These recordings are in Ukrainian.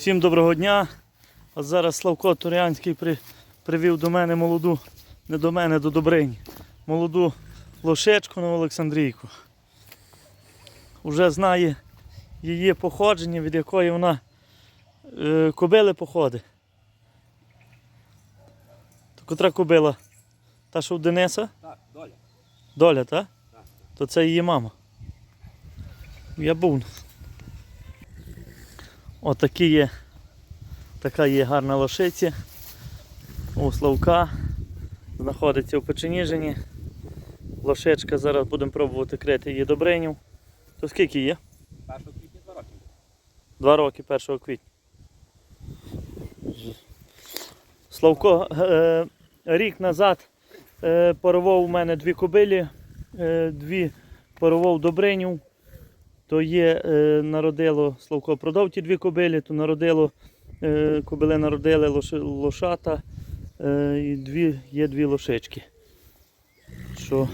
Всім доброго дня. От зараз Славко Турянський при, привів до мене молоду, не до мене, до Добрині. Молоду лошечку на Олександрійку. Уже знає її походження, від якої вона е, кобили походить. То котра кобила? Та, що в Дениса? Так, доля. Доля, так? Так. То це її мама. Я був. Отакі є. Така є гарна лошиця. У Славка. Знаходиться у Печеніжині. Лошечка зараз будемо пробувати крити її добринів. То скільки є? 1 квітня два роки. Два роки 1 квітня. Славко, е, рік назад е, порвав у мене дві кобилі, е, дві порвав добринів. То є, е, народило, Славко продав ті дві кобилі, то народило, е, кобили народили лош, лошата, е, і дві, є дві лошечки. Що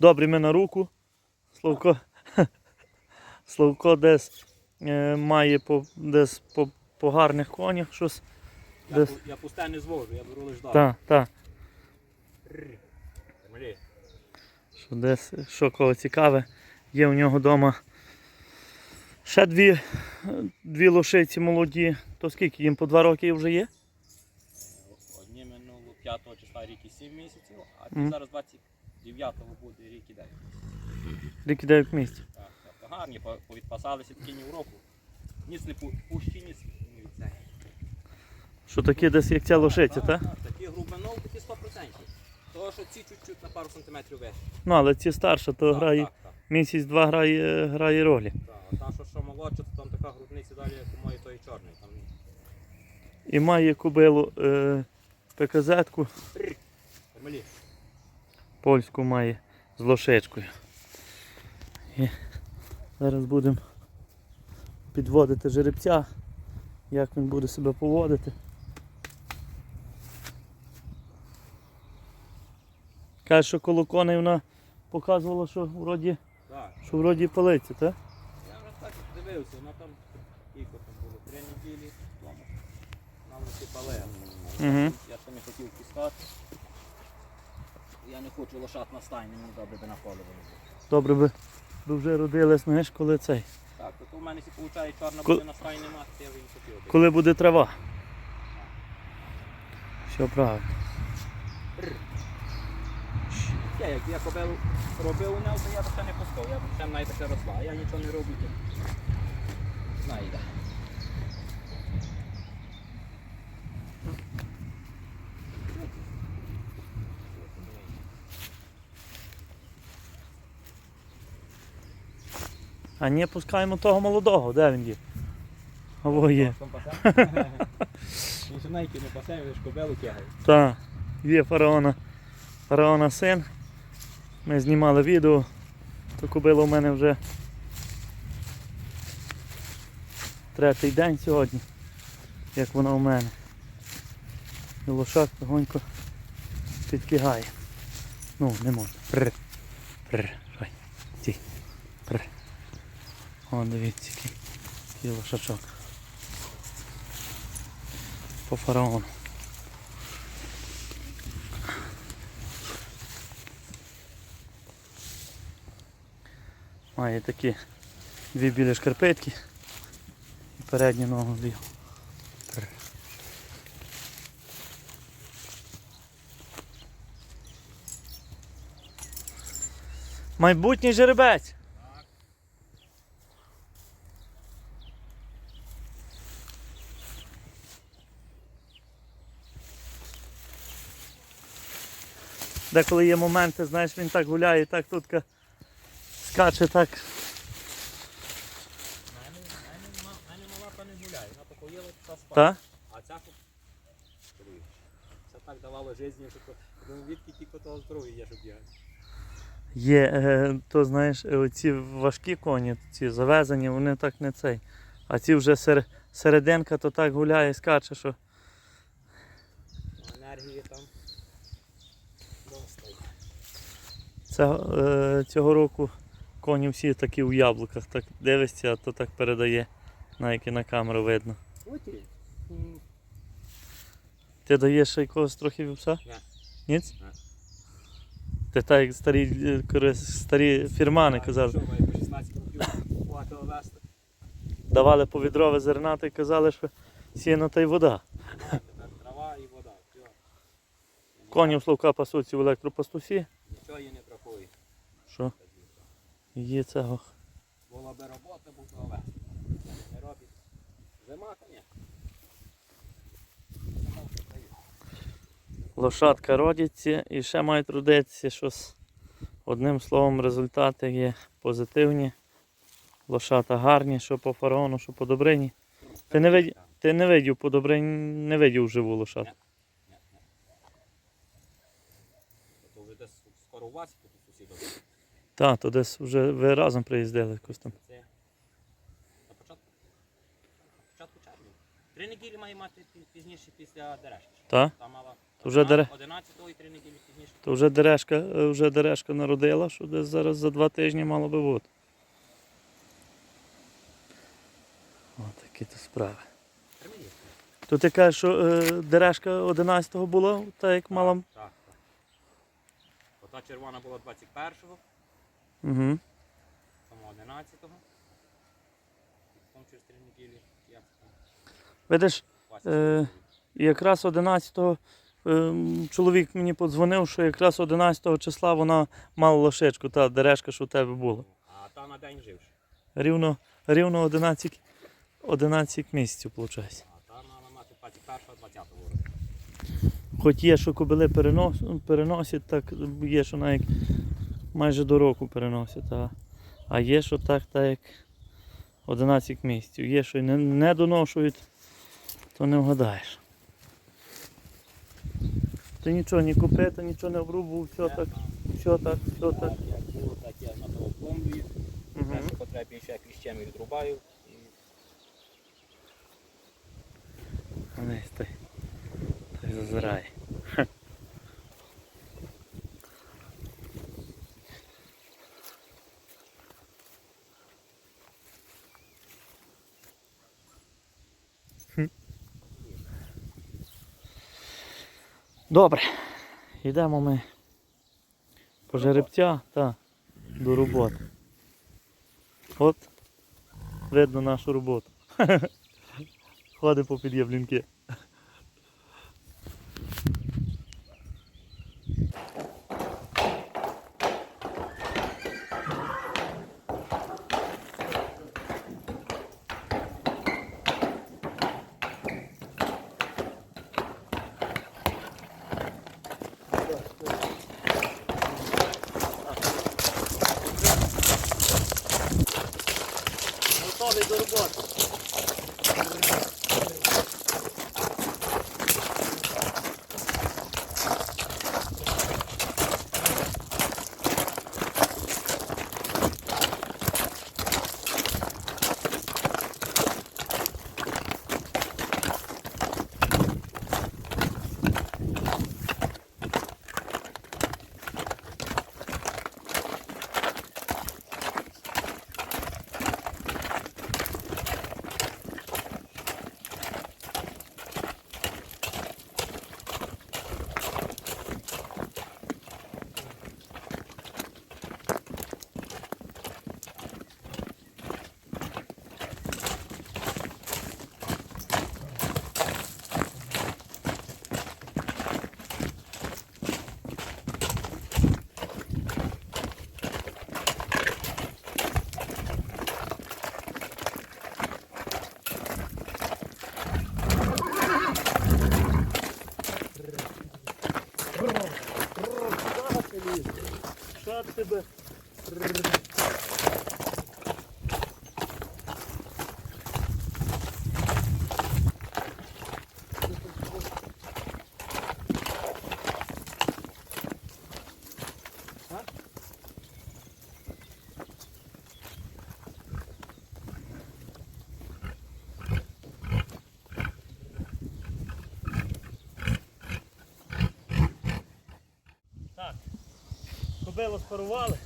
Добре ми на руку. Славко, Славко десь е, має по, десь по, по гарних конях щось. я, Десь. я пусте не звожу, я беру лиш далі. Так, так. Що десь що кого цікаве. Є у нього вдома ще дві, дві лошиці молоді. То скільки їм по два роки вже є? Одні минуло 5 числа рік і 7 місяців, а Мгм. зараз 29-го буде рік і 9. Рік і 9 місяців. Так, так, гарні, повідпасалися такі ні в року. Ніц не пущі, ніц не від. Що такі десь як ця лошиця, так? так? Такі глибинов, такі 100%. Того, що ці чуть-чуть на пару сантиметрів вище. Ну, але ці старша, то Так, грає Так, так, місяць-два грає, грає ролі. так. А там, що, що молодше, то там така грудниця далі, як у моєї тої чорної. Там І має кобилу е, ПКЗ-ку. Малі. польську має з лошечкою. І зараз будемо підводити жеребця, як він буде себе поводити. Каже, що коло коней вона показувала, що вроді, Так. що вроді палиться, так? Я вже так дивився, вона там скільки там було, три неділі тому. Нам висипали. Мгм. Я ще не хотів пускати. Я не хочу лошад на стайні, мені добре би на. Добре би, би вже родились, знаєш, коли цей. Так, то в мене всі виходить чорна Ко- буде на стайні мати, я вже не хотів. Коли буде трава. Все правильно. Я, як я кобелу робив у нього, то я б ще не пускав, я б ще навіть таке росла. А я нічого не роблю. то Знайде. А ні, пускаємо того молодого, де він є? Ово є. Він ще навіть не пасе, він ж кобелу тягає. Так, є фараона. Фараона син. Ми знімали відео. То кобила у мене вже третій день сьогодні, як вона у мене. І лошак легонько підкигає. Ну, не можна. Прр. Прр. Ті. Прр. О, дивіться, який лошачок. По фараону. Має такі дві білі шкарпетки і передню ногу. Пр. Майбутній жеребець. Деколи є моменти, знаєш, він так гуляє, так тут скаче так. Мене, мала та не гуляє, вона покоїла та спала. А ця. Це так давало житті, що відки тільки того здоров'я є, щоб бігати. Є, то знаєш, е, ці важкі коні, ці завезені, вони так не цей. А ці вже сер, серединка то так гуляє, скаче, що. Енергії там. Доста. є. Це, е, цього року Коні всі такі у яблуках, так дивишся, а то так передає, на які на камеру видно. Ти даєш ще якогось трохи вівса? Ні. Ні. Ти так як старі, старі фірмани казали. Має по 16 років. Давали повідрове зернати і казали, що сіно та й вода. Трава і вода. Коні в Славка пасуться в електропастусі. Нічого їй не бракує. Що? Є цього. Була би робота, був. Не робить. Зима, ні. Все. Лошадка родиться і ще мають родитися щось. Одним словом, результати є позитивні. Лошата гарні, що по фараону, що по добрині. Ти не видів, ти не видів по добрині, не видів живу лошадку. Ні, ні. То вже десь скоро у вас тут сусідів. Так, то десь вже ви разом приїздили якось там. Це на початку. На початку червня. Три неділі має мати пі- пізніше після дерешки. Так? Там мала То вже дере- 11 і три неділі пізніше. То вже дерешка, е, вже дерешка народила, що десь зараз за два тижні мало би бути. Ось такі то справи. Три неділі. То ти кажеш, що е, дерешка 11-го була, та як мала. Так, так. Ота червона була 21-го, Угу. тому 11-го. Потім через три неділі, як Видиш, Е, якраз 11-го е, чоловік мені подзвонив, що якраз 11 числа вона мала лошечку, та дерешка, що у тебе була. А та на день живш. Рівно, рівно 11, 11 місяців, виходить. А та мала мати 21-го, 20-го року. Хоч є, що кобили переносять, так є, що навіть майже до року переносять. А, а є, що так, так як 11 місяців. Є, що не, не доношують, то не вгадаєш. Ти нічого не купити, нічого не обрубував, все так, все так, все так. Як було, так я на того пломбію. Угу. Те, що потрібно кліщем відрубаю. Десь той, той зазирає. Добре, йдемо ми по жеребця та до роботи. От видно нашу роботу. Ходимо по під'єблінки. Що тебе? Так, спарували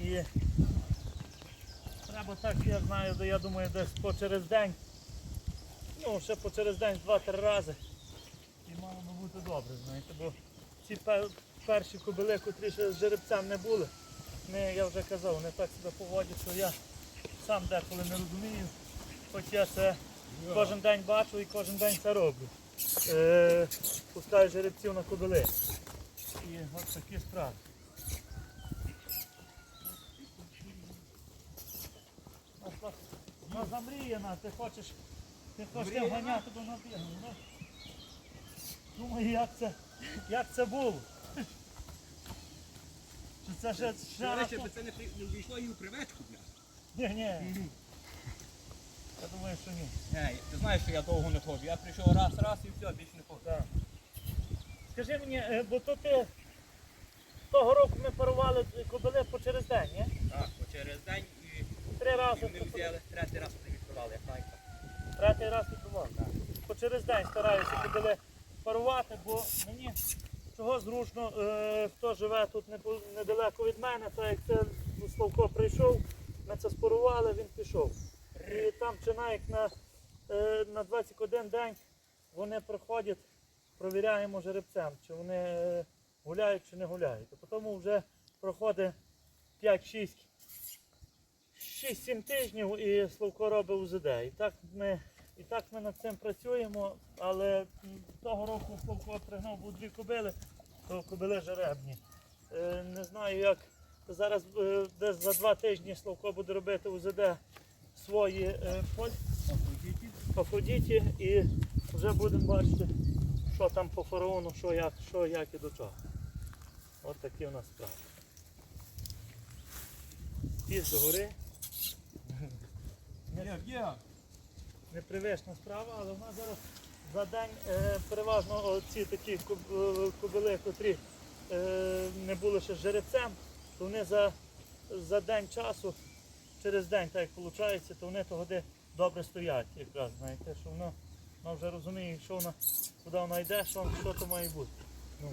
і треба так, я знаю, я думаю, десь по через день. Ну, ще по через день два-три рази. І мало би бути добре, знаєте, бо ці перші кобили, котрі ще з жеребцем не були, не, я вже казав, вони так себе поводять, що я сам деколи не розумію. Хоч я це кожен день бачу і кожен день це роблю. Е, пускаю жеребців на кобили. І от такі справи. Вона- замріяна, ти хочеш, ти хочеш Мріяна? ганяти до набігу. Ну, думаю, як це, як це було. Чи це ще, ще раз? це не при- не і у приветку, бля. Ні, ні. Я думаю, що ні. Ей, ти знаєш, що я довго не ходжу. Я прийшов раз, раз і все, більше не ходжу. Так. Скажи мені, е, бо то ти того року ми парували кобили по через день, ні? Так, бо через день і, Три і рази. вони взяли, третій раз вони відкривали, як найка. Третій раз відбував. По через день стараюся кобили парувати, бо мені чого зручно, е, хто живе тут недалеко від мене, так як це Славко прийшов, ми це спарували, він пішов. І там чи навіть на, е, на 21 день вони приходять, провіряємо жеребцем, чи вони е, гуляють чи не гуляють. А потім вже проходить 5-6 6-7 тижнів і Славко робить УЗД. І так ми, і так ми над цим працюємо, але того року Славко пригнав був дві кобили, то кобили жеребні. Е, не знаю як. Зараз е, десь за два тижні Славко буде робити УЗД свої поль Афродіті і вже будемо бачити, що там по фараону, що як, що як і до чого. От такі у нас справи. Піс до гори. Є. Непривична справа, але в нас зараз за день е, переважно ці такі коб- е, кобили, котрі е, не були ще жеребцем, то вони за, за день часу, через день, так як виходить, то вони того де добре стоять, якраз, знаєте, що воно, вона вже розуміє, що вона, куди вона йде, що, що то має бути. Ну,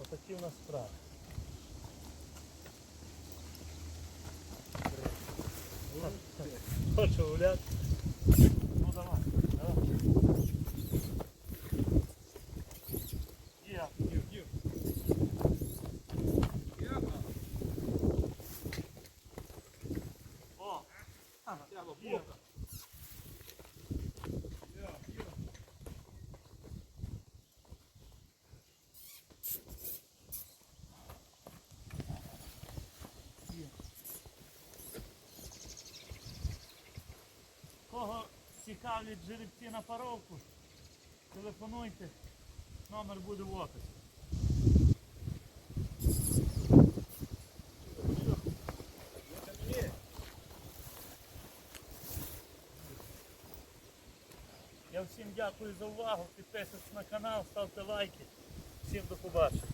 отакі у нас справи. Хочу гуляти. Ну давай, давай. Є. Є, є. Є, О, треба Є. бока. Є, є. Кого цікавлять жеребці на паровку, телефонуйте, номер буде в описі. Я всім дякую за увагу, підписуйтесь на канал, ставте лайки. Всім до побачення.